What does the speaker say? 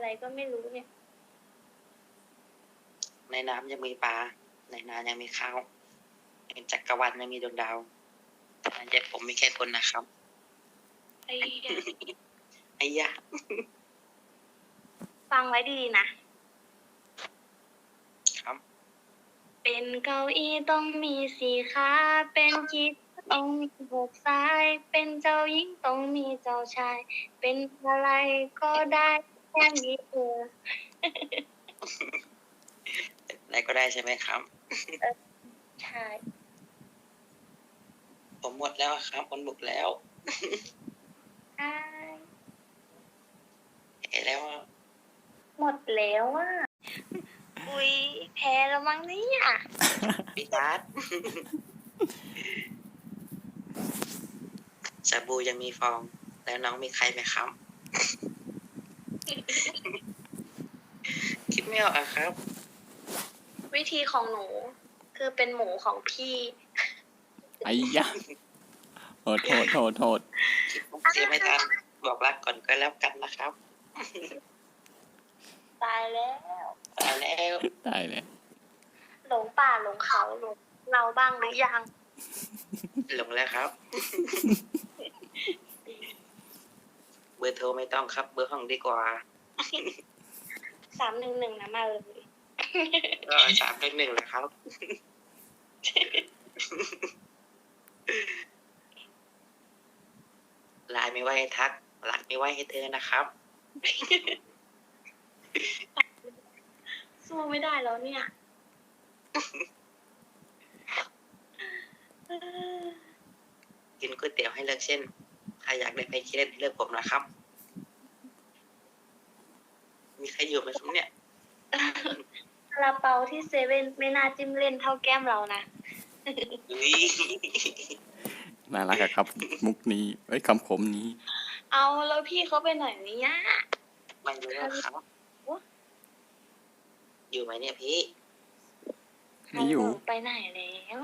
อะไรก็ไม่รู้เนี่ย ในน้ำยังมีปลา ในนายังมีข้าวในจักรวาลยังมีดวงดาวแต่ใจผมมีแค่คนนะครับ ไอ้เหี้ยไอ้ยะฟังไว้ดีๆนะ ครับ เป็นเก้าอี้ต้องมีสี่ขา เป็นกีตาร์ต้องมีหกสาย เป็นเจ้าหญิงต้องมีเจ้าชาย เป็นอะไรก็ได้ แค่นี้เอออะไรก็ได้ใช่ไหมครับ ใช่ผมหมดแล้วครับคนบุกแล้วใช่เห็นแล้วอะหมดแล้วอะอุ้ยแพ้แล้วมั้งเนี่ยพี่บาสสบู่ยังมีฟอง แล้วน้องมีใครไหมครับ คิดไม่ออกอะครับ วิธีของหนู คือเป็นหมูของพี่ไอ้ยะโอ้โทษโทษโทษคิดมุกเสียไม่ทันบอกรักก่อนก็แล้วกันนะครับตายแล้วตายแล้วได้เลยหลงป่าหลงเขาหลงเราบ้างหรือยังหลงแล้วครับ เบอร์โทรไม่ต้องครับ เบอร์ห้องดีกว่าสามหนึ่งหนึ่งนะมาเลยก็สามเป็นหนึ่งแหละครับ ไลน์ไม่ไว้ให้ทักหลักไม่ไว้ให้เธอนะครับ สู้ไม่ได้แล้วเนี่ยกินก๋วยเตี๋ยวให้เลือกเส้นใค รอยากได้ไปคิดเล่นให้เลือกผมนะครับ มีใครอยู่ไหมครับเนี่ยซาลาเปาที่เซเว่นไม่น่าจิ้มเล่นเท่าแก้มเรานะอุ๊ยน่ารักอะครับ มุกนี้ไอ้ยคำคมนี้ เอาแล้วพี่เขาไปไหนเนี่ยไม่รู้แล้วครับอยู่ไหมเนี่ยพี่ ไม่อยู่ฮัลโหลไปไหนแล้ว